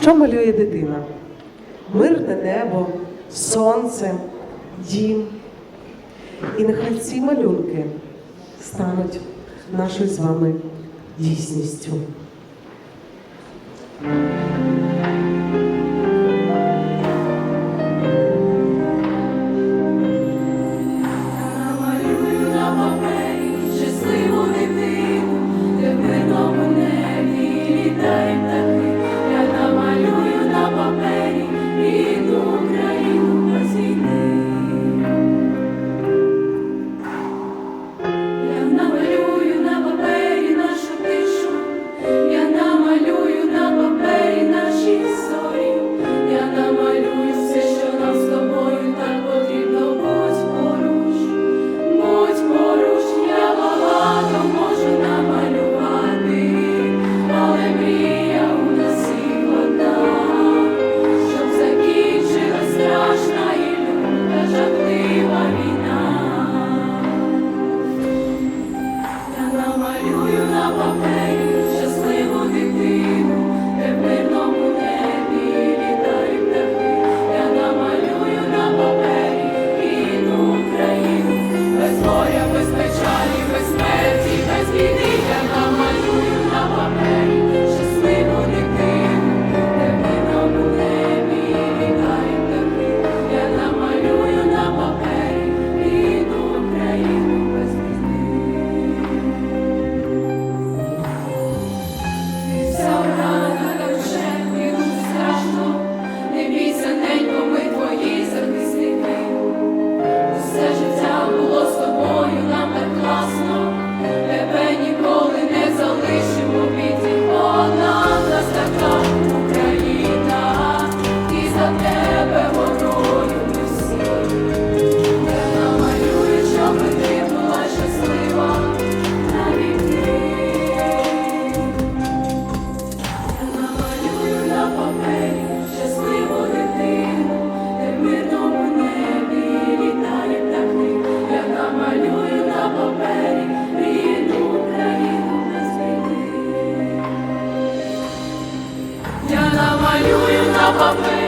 Що малює дитина? Мирне небо, сонце, дім. І нехай ці малюнки стануть нашою з вами дійсністю. above me.